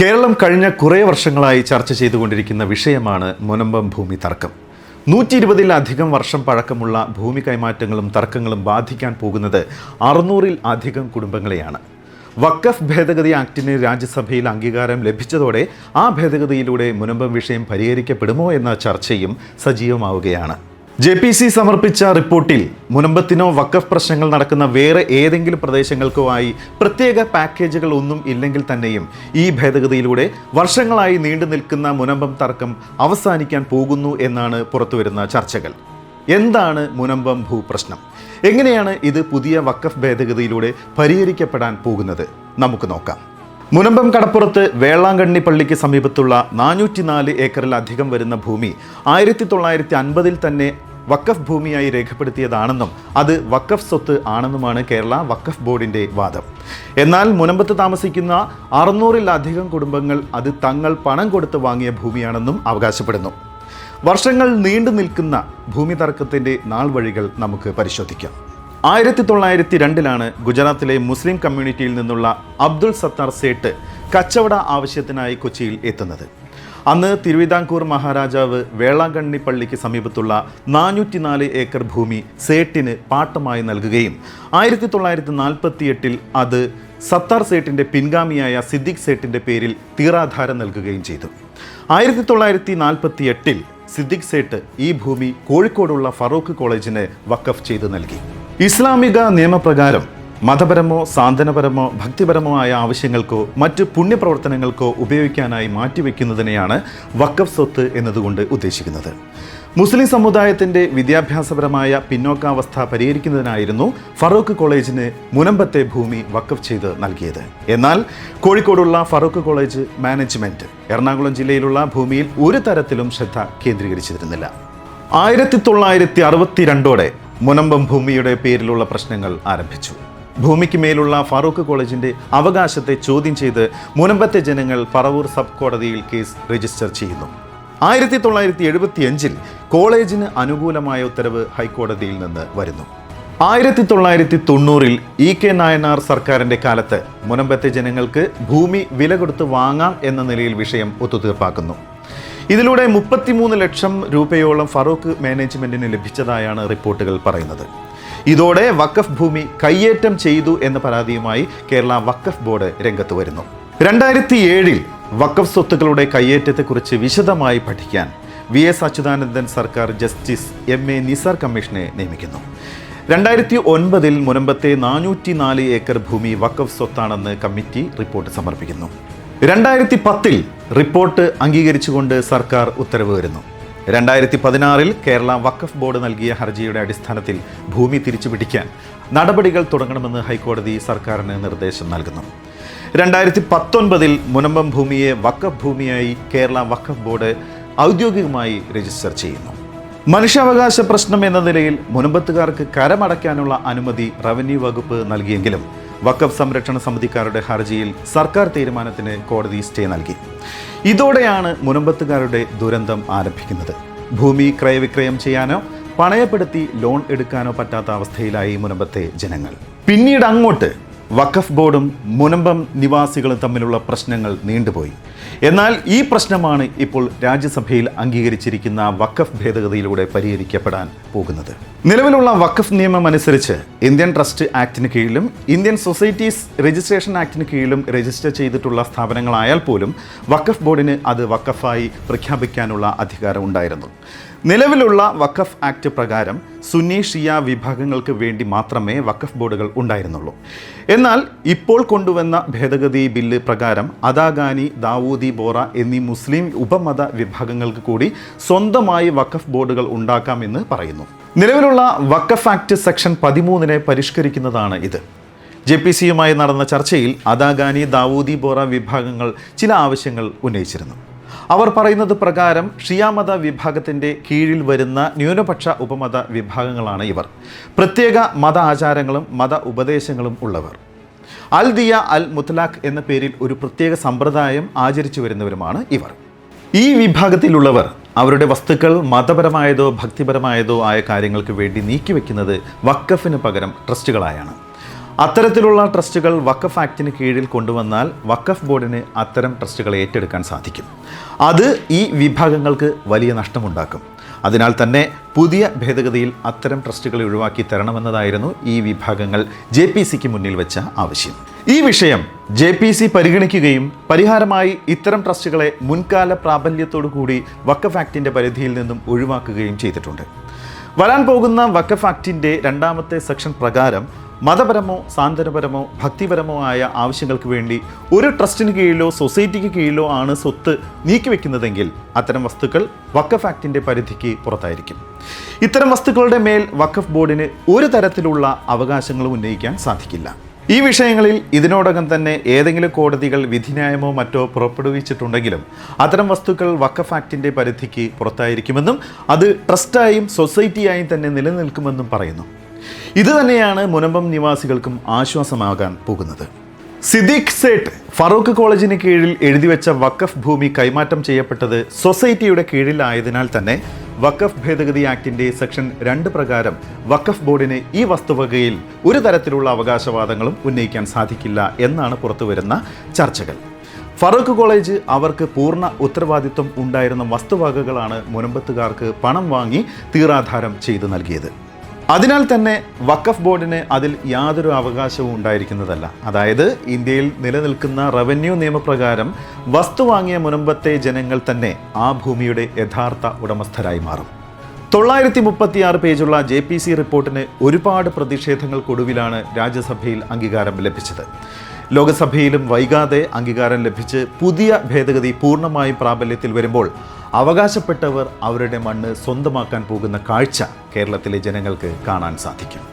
കേരളം കഴിഞ്ഞ കുറേ വർഷങ്ങളായി ചർച്ച ചെയ്തുകൊണ്ടിരിക്കുന്ന വിഷയമാണ് മുനമ്പം ഭൂമി തർക്കം. നൂറ്റി ഇരുപതിലധികം വർഷം പഴക്കമുള്ള ഭൂമി കൈമാറ്റങ്ങളും തർക്കങ്ങളും ബാധിക്കാൻ പോകുന്നത് അറുന്നൂറിൽ അധികം കുടുംബങ്ങളെയാണ്. വക്കഫ് ഭേദഗതി ആക്ടിന് രാജ്യസഭയിൽ അംഗീകാരം ലഭിച്ചതോടെ ആ ഭേദഗതിയിലൂടെ മുനമ്പം വിഷയം പരിഹരിക്കപ്പെടുമോ എന്ന ചർച്ചയും സജീവമാവുകയാണ്. ജെ പി സി സമർപ്പിച്ച റിപ്പോർട്ടിൽ മുനമ്പത്തിനോ വക്കഫ് പ്രശ്നങ്ങൾ നടക്കുന്ന വേറെ ഏതെങ്കിലും പ്രദേശങ്ങൾക്കോ ആയി പ്രത്യേക പാക്കേജുകൾ ഒന്നും ഇല്ലെങ്കിൽ തന്നെയും ഈ ഭേദഗതിയിലൂടെ വർഷങ്ങളായി നീണ്ടു നിൽക്കുന്ന മുനമ്പം തർക്കം അവസാനിക്കാൻ പോകുന്നു എന്നാണ് പുറത്തുവരുന്ന ചർച്ചകൾ. എന്താണ് മുനമ്പം ഭൂപ്രശ്നം? എങ്ങനെയാണ് ഇത് പുതിയ വക്കഫ് ഭേദഗതിയിലൂടെ പരിഹരിക്കപ്പെടാൻ പോകുന്നത്? നമുക്ക് നോക്കാം. മുനമ്പം കടപ്പുറത്ത് വേളാങ്കണ്ണി പള്ളിക്ക് സമീപത്തുള്ള നാനൂറ്റിനാല് ഏക്കറിലധികം വരുന്ന ഭൂമി ആയിരത്തി തൊള്ളായിരത്തി അൻപതിൽ തന്നെ വക്കഫ് ഭൂമിയായി രേഖപ്പെടുത്തിയതാണെന്നും അത് വക്കഫ് സ്വത്ത് ആണെന്നുമാണ് കേരള വക്കഫ് ബോർഡിന്റെ വാദം. എന്നാൽ മുനമ്പത്ത് താമസിക്കുന്ന അറുന്നൂറിലധികം കുടുംബങ്ങൾ അത് തങ്ങൾ പണം കൊടുത്ത് വാങ്ങിയ ഭൂമിയാണെന്നും അവകാശപ്പെടുന്നു. വർഷങ്ങൾ നീണ്ടു നിൽക്കുന്ന ഭൂമി തർക്കത്തിന്റെ നാൾ വഴികൾ നമുക്ക് പരിശോധിക്കാം. ആയിരത്തി തൊള്ളായിരത്തി രണ്ടിലാണ് ഗുജറാത്തിലെ മുസ്ലിം കമ്മ്യൂണിറ്റിയിൽ നിന്നുള്ള അബ്ദുൾ സത്താർ സേട്ട് കച്ചവട ആവശ്യത്തിനായി കൊച്ചിയിൽ എത്തുന്നത്. അന്ന് തിരുവിതാംകൂർ മഹാരാജാവ് വേളാങ്കണ്ണി പള്ളിക്ക് സമീപത്തുള്ള നാനൂറ്റിനാല് ഏക്കർ ഭൂമി സേട്ടിന് പാട്ടമായി നൽകുകയും ആയിരത്തി തൊള്ളായിരത്തി നാൽപ്പത്തി എട്ടിൽ അത് സത്താർ സേട്ടിന്റെ പിൻഗാമിയായ സിദ്ദിഖ് സേട്ടിന്റെ പേരിൽ തീറാധാരം നൽകുകയും ചെയ്തു. ആയിരത്തി തൊള്ളായിരത്തി നാൽപ്പത്തി എട്ടിൽ സിദ്ദിഖ് സേട്ട് ഈ ഭൂമി കോഴിക്കോടുള്ള ഫറൂഖ് കോളേജിന് വഖഫ് ചെയ്തു നൽകി. ഇസ്ലാമിക നിയമപ്രകാരം മതപരമോ സാന്ത്വനപരമോ ഭക്തിപരമോ ആയ ആവശ്യങ്ങൾക്കോ മറ്റ് പുണ്യപ്രവർത്തനങ്ങൾക്കോ ഉപയോഗിക്കാനായി മാറ്റിവെക്കുന്നതിനെയാണ് വക്കഫ് സ്വത്ത് എന്നതുകൊണ്ട് ഉദ്ദേശിക്കുന്നത്. മുസ്ലിം സമുദായത്തിന്റെ വിദ്യാഭ്യാസപരമായ പിന്നോക്കാവസ്ഥ പരിഹരിക്കുന്നതിനായിരുന്നു ഫറൂഖ് കോളേജിന് മുനമ്പത്തെ ഭൂമി വക്കഫ് ചെയ്ത് നൽകിയത്. എന്നാൽ കോഴിക്കോടുള്ള ഫറൂഖ് കോളേജ് മാനേജ്മെന്റ് എറണാകുളം ജില്ലയിലുള്ള ഭൂമിയിൽ ഒരു തരത്തിലും ശ്രദ്ധ കേന്ദ്രീകരിച്ചിരുന്നില്ല. ആയിരത്തി തൊള്ളായിരത്തി അറുപത്തിരണ്ടോടെ മുനമ്പം ഭൂമിയുടെ പേരിലുള്ള പ്രശ്നങ്ങൾ ആരംഭിച്ചു. ഭൂമിക്ക് മേലുള്ള ഫാറൂഖ് കോളേജിന്റെ അവകാശത്തെ ചോദ്യം ചെയ്ത് മുനമ്പത്തെ ജനങ്ങൾ പറവൂർ സബ് കോടതിയിൽ കേസ് രജിസ്റ്റർ ചെയ്യുന്നു. ആയിരത്തി തൊള്ളായിരത്തി എഴുപത്തി അഞ്ചിൽ കോളേജിന് അനുകൂലമായ ഉത്തരവ് ഹൈക്കോടതിയിൽ നിന്ന് വരുന്നു. ആയിരത്തി തൊള്ളായിരത്തി തൊണ്ണൂറിൽ ഇ കെ നായനാർ സർക്കാരിന്റെ കാലത്ത് മുനമ്പത്തെ ജനങ്ങൾക്ക് ഭൂമി വില കൊടുത്ത് വാങ്ങാം എന്ന നിലയിൽ വിഷയം ഒത്തുതീർപ്പാക്കുന്നു. ഇതിലൂടെ മുപ്പത്തിമൂന്ന് ലക്ഷം രൂപയോളം ഫറൂഖ് മാനേജ്മെന്റിന് ലഭിച്ചതായാണ് റിപ്പോർട്ടുകൾ പറയുന്നത്. ഇതോടെ വക്കഫ് ഭൂമി കയ്യേറ്റം ചെയ്തു എന്ന പരാതിയുമായി കേരള വക്കഫ് ബോർഡ് രംഗത്ത് വരുന്നു. രണ്ടായിരത്തി ഏഴിൽ വക്കഫ് സ്വത്തുക്കളുടെ കയ്യേറ്റത്തെക്കുറിച്ച് വിശദമായി പഠിക്കാൻ വി എസ് അച്യുതാനന്ദൻ സർക്കാർ ജസ്റ്റിസ് എം എ നിസാർ കമ്മീഷനെ നിയമിക്കുന്നു. രണ്ടായിരത്തി ഒൻപതിൽ മുനമ്പത്തെ നാനൂറ്റി നാല് ഏക്കർ ഭൂമി വക്കഫ് സ്വത്താണെന്ന് കമ്മിറ്റി റിപ്പോർട്ട് സമർപ്പിക്കുന്നു. രണ്ടായിരത്തി പത്തിൽ റിപ്പോർട്ട് അംഗീകരിച്ചുകൊണ്ട് സർക്കാർ ഉത്തരവ് വരുന്നു. രണ്ടായിരത്തി പതിനാറിൽ കേരള വഖഫ് ബോർഡ് നൽകിയ ഹർജിയുടെ അടിസ്ഥാനത്തിൽ ഭൂമി തിരിച്ചുപിടിക്കാൻ നടപടികൾ തുടങ്ങണമെന്ന് ഹൈക്കോടതി സർക്കാരിന് നിർദ്ദേശം നൽകുന്നു. രണ്ടായിരത്തി പത്തൊൻപതിൽ മുനമ്പം ഭൂമിയെ വഖഫ് ഭൂമിയായി കേരള വഖഫ് ബോർഡ് ഔദ്യോഗികമായി രജിസ്റ്റർ ചെയ്യുന്നു. മനുഷ്യാവകാശ പ്രശ്നം എന്ന നിലയിൽ മുനമ്പത്തുകാർക്ക് കരമടയ്ക്കാനുള്ള അനുമതി റവന്യൂ വകുപ്പ് നൽകിയെങ്കിലും വഖഫ് സംരക്ഷണ സമിതിക്കാരുടെ ഹർജിയിൽ സർക്കാർ തീരുമാനത്തിന് കോടതി സ്റ്റേ നൽകി. ഇതോടെയാണ് മുനമ്പത്തുകാരുടെ ദുരന്തം ആരംഭിക്കുന്നത്. ഭൂമി ക്രയവിക്രയം ചെയ്യാനോ പണയപ്പെടുത്തി ലോൺ എടുക്കാനോ പറ്റാത്ത അവസ്ഥയിലായി മുനമ്പത്തെ ജനങ്ങൾ. പിന്നീട് അങ്ങോട്ട് വഖഫ് ബോർഡും മുനമ്പം നിവാസികളും തമ്മിലുള്ള പ്രശ്നങ്ങൾ നീണ്ടുപോയി. എന്നാൽ ഈ പ്രശ്നമാണ് ഇപ്പോൾ രാജ്യസഭയിൽ അംഗീകരിച്ചിരിക്കുന്ന വഖഫ് ഭേദഗതിയിലൂടെ പരിഹരിക്കപ്പെടാൻ പോകുന്നത്. നിലവിലുള്ള വഖഫ് നിയമം അനുസരിച്ച് ഇന്ത്യൻ ട്രസ്റ്റ് ആക്ടിന് കീഴിലും ഇന്ത്യൻ സൊസൈറ്റീസ് രജിസ്ട്രേഷൻ ആക്ടിന് കീഴിലും രജിസ്റ്റർ ചെയ്തിട്ടുള്ള സ്ഥാപനങ്ങളായാൽ പോലും വഖഫ് ബോർഡിന് അത് വഖഫായി പ്രഖ്യാപിക്കാനുള്ള അധികാരം ഉണ്ടായിരുന്നു. നിലവിലുള്ള വഖഫ് ആക്ട് പ്രകാരം സുന്നി ഷിയ വിഭാഗങ്ങൾക്ക് വേണ്ടി മാത്രമേ വഖഫ് ബോർഡുകൾ ഉണ്ടായിരുന്നുള്ളൂ. എന്നാൽ ഇപ്പോൾ കൊണ്ടുവന്ന ഭേദഗതി ബില്ല് പ്രകാരം അദാഗാനി ദാവൂദി ബോറ എന്നീ മുസ്ലിം ഉപമത വിഭാഗങ്ങൾക്ക് കൂടി സ്വന്തമായി വഖഫ് ബോർഡുകൾ ഉണ്ടാക്കാമെന്ന് പറയുന്നു. നിലവിലുള്ള വഖഫ് ആക്ട് സെക്ഷൻ പതിമൂന്നിനെ പരിഷ്കരിക്കുന്നതാണ് ഇത്. ജെ പി സിയുമായി നടന്ന ചർച്ചയിൽ അദാഗാനി ദാവൂദി ബോറ വിഭാഗങ്ങൾ ചില ആവശ്യങ്ങൾ ഉന്നയിച്ചിരുന്നു. അവർ പറയുന്നത് പ്രകാരം ഷിയാമത വിഭാഗത്തിന്റെ കീഴിൽ വരുന്ന ന്യൂനപക്ഷ ഉപമത വിഭാഗങ്ങളാണ് ഇവർ. പ്രത്യേക മത ആചാരങ്ങളും മത ഉപദേശങ്ങളും ഉള്ളവർ. അൽ ദിയ അൽ മുത്തലാഖ് എന്ന പേരിൽ ഒരു പ്രത്യേക സമ്പ്രദായം ആചരിച്ചു വരുന്നവരുമാണ് ഇവർ. ഈ വിഭാഗത്തിലുള്ളവർ അവരുടെ വസ്തുക്കൾ മതപരമായതോ ഭക്തിപരമായതോ ആയ കാര്യങ്ങൾക്ക് വേണ്ടി നീക്കിവെക്കുന്നത് വക്കഫിന് പകരം ട്രസ്റ്റുകളായാണ്. അത്തരത്തിലുള്ള ട്രസ്റ്റുകൾ വക്കഫ് ആക്ടിന് കീഴിൽ കൊണ്ടുവന്നാൽ വക്കഫ് ബോർഡിന് അത്തരം ട്രസ്റ്റുകൾ ഏറ്റെടുക്കാൻ സാധിക്കും. അത് ഈ വിഭാഗങ്ങൾക്ക് വലിയ നഷ്ടമുണ്ടാക്കും. അതിനാൽ തന്നെ പുതിയ ഭേദഗതിയിൽ അത്തരം ട്രസ്റ്റുകളെ ഒഴിവാക്കി തരണമെന്നതായിരുന്നു ഈ വിഭാഗങ്ങൾ ജെ പി സിക്ക് മുന്നിൽ വെച്ച ആവശ്യം. ഈ വിഷയം ജെ പി സി പരിഗണിക്കുകയും പരിഹാരമായി ഇത്തരം ട്രസ്റ്റുകളെ മുൻകാല പ്രാബല്യത്തോടു കൂടി വക്കഫ് ആക്ടിന്റെ പരിധിയിൽ നിന്നും ഒഴിവാക്കുകയും ചെയ്തിട്ടുണ്ട്. വരാൻ പോകുന്ന വക്കഫ് ആക്ടിന്റെ രണ്ടാമത്തെ സെക്ഷൻ പ്രകാരം മതപരമോ സാന്ത്വനപരമോ ഭക്തിപരമോ ആയ ആവശ്യങ്ങൾക്ക് വേണ്ടി ഒരു ട്രസ്റ്റിന് കീഴിലോ സൊസൈറ്റിക്ക് കീഴിലോ ആണ് സ്വത്ത് നീക്കിവെക്കുന്നതെങ്കിൽ അത്തരം വസ്തുക്കൾ വക്കഫ് ആക്ടിന്റെ പരിധിക്ക് പുറത്തായിരിക്കും. ഇത്തരം വസ്തുക്കളുടെ മേൽ വക്കഫ് ബോർഡിന് ഒരു തരത്തിലുള്ള അവകാശങ്ങളും ഉന്നയിക്കാൻ സാധിക്കില്ല. ഈ വിഷയങ്ങളിൽ ഇതിനോടകം തന്നെ ഏതെങ്കിലും കോടതികൾ വിധിന്യായമോ മറ്റോ പുറപ്പെടുവിച്ചിട്ടുണ്ടെങ്കിലും അത്തരം വസ്തുക്കൾ വക്കഫ് ആക്ടിന്റെ പരിധിക്ക് പുറത്തായിരിക്കുമെന്നും അത് ട്രസ്റ്റായും സൊസൈറ്റിയായും തന്നെ നിലനിൽക്കുമെന്നും പറയുന്നു. ഇത് തന്നെയാണ് മുനമ്പം നിവാസികൾക്കും ആശ്വാസമാകാൻ പോകുന്നത്. സിദ്ദീഖ് സേട്ട് ഫറൂഖ് കോളേജിന് കീഴിൽ എഴുതിവെച്ച വഖഫ് ഭൂമി കൈമാറ്റം ചെയ്യപ്പെട്ടത് സൊസൈറ്റിയുടെ കീഴിലായതിനാൽ തന്നെ വഖഫ് ഭേദഗതി ആക്ടിന്റെ സെക്ഷൻ രണ്ട് പ്രകാരം വഖഫ് ബോർഡിന് ഈ വസ്തുവകയിൽ ഒരു തരത്തിലുള്ള അവകാശവാദങ്ങളും ഉന്നയിക്കാൻ സാധിക്കില്ല എന്നാണ് പുറത്തുവരുന്ന ചർച്ചകൾ. ഫറൂഖ് കോളേജ് അവർക്ക് പൂർണ ഉത്തരവാദിത്വം ഉണ്ടായിരുന്ന വസ്തുവകകളാണ് മുനമ്പത്തുകാർക്ക് പണം വാങ്ങി തീറാധാരം ചെയ്തു നൽകിയത്. അതിനാൽ തന്നെ വഖഫ് ബോർഡിന് അതിൽ യാതൊരു അവകാശവും ഉണ്ടായിരിക്കുന്നതല്ല. അതായത് ഇന്ത്യയിൽ നിലനിൽക്കുന്ന റവന്യൂ നിയമപ്രകാരം വസ്തു വാങ്ങിയ മുനമ്പത്തെ ജനങ്ങൾ തന്നെ ആ ഭൂമിയുടെ യഥാർത്ഥ ഉടമസ്ഥരായി മാറും. തൊള്ളായിരത്തി മുപ്പത്തിയാറ് പേജുള്ള ജെ പി സി റിപ്പോർട്ടിന് ഒരുപാട് പ്രതിഷേധങ്ങൾക്കൊടുവിലാണ് രാജ്യസഭയിൽ അംഗീകാരം ലഭിച്ചത്. ലോകസഭയിലും വൈകാതെ അംഗീകാരം ലഭിച്ച് പുതിയ ഭേദഗതി പൂർണമായും പ്രാബല്യത്തിൽ വരുമ്പോൾ അവകാശപ്പെട്ടവർ അവരുടെ മണ്ണ് സ്വന്തമാക്കാൻ പോകുന്ന കാഴ്ച കേരളത്തിലെ ജനങ്ങൾക്ക് കാണാൻ സാധിക്കും.